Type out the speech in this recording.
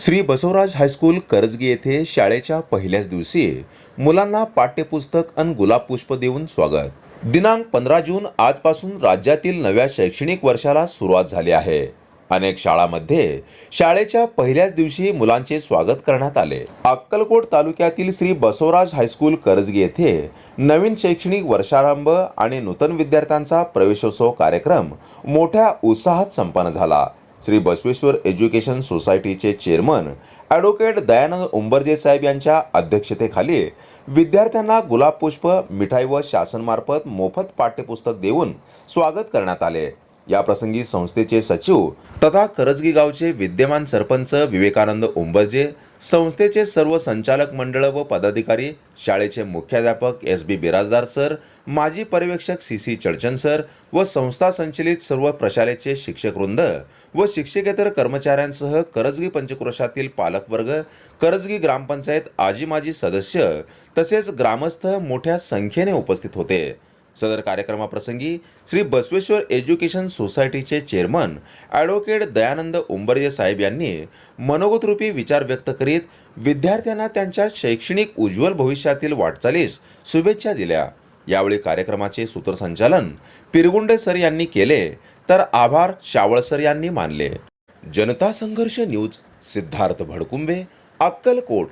Shri Basavaraj high school Karajgi येथे शाळेच्या पहिल्याच दिवशी मुलांना पाठ्यपुस्तक आणि गुलाब पुष्प देऊन स्वागत. दिनांक पंधरा जून आजपासून राज्यातील नव्या शैक्षणिक वर्षाला सुरुवात झाली आहे. अनेक शाळांमध्ये शाळेच्या पहिल्याच दिवशी मुलांचे स्वागत करण्यात आले. अक्कलकोट तालुक्यातील श्री बसवराज हायस्कूल करजगी येथे नवीन शैक्षणिक वर्षारंभ आणि नूतन विद्यार्थ्यांचा प्रवेशोत्सव कार्यक्रम मोठ्या उत्साहात संपन्न झाला. श्री बसवेश्वर एज्युकेशन सोसायटीचे चेअरमन ॲडव्होकेट दयानंद उंबरजे साहेब यांच्या अध्यक्षतेखाली विद्यार्थ्यांना गुलाब पुष्प मिठाई व शासनमार्फत मोफत पाठ्यपुस्तक देऊन स्वागत करण्यात आले. याप्रसंगी संस्थेचे सचिव तथा करजगी गावचे विद्यमान सरपंच विवेकानंद उंबरजे संस्थेचे सर्व संचालक मंडळ व पदाधिकारी शाळेचे मुख्याध्यापक एस बी बिराजदार सर माजी पर्यवेक्षक सी सी चडचन सर व संस्था संचलित सर्व प्रशालेचे शिक्षकवृंद व शिक्षकेतर कर्मचाऱ्यांसह करजगी पंचक्रोशातील पालकवर्ग करजगी ग्रामपंचायत आजी माजी सदस्य तसेच ग्रामस्थ मोठ्या संख्येने उपस्थित होते. सदर कार्यक्रमाप्रसंगी श्री बसवेश्वर एज्युकेशन सोसायटीचे चेअरमन ॲडव्होकेट दयानंद उंबरजे साहेब यांनी मनोगतरूपी विचार व्यक्त करीत विद्यार्थ्यांना त्यांच्या शैक्षणिक उज्ज्वल भविष्यातील वाटचालीस शुभेच्छा दिल्या. यावेळी कार्यक्रमाचे सूत्रसंचालन पिरगुंडे सर यांनी केले तर आभार शावळ सर यांनी मानले. जनता संघर्ष न्यूज सिद्धार्थ भडकुंबे अक्कलकोट.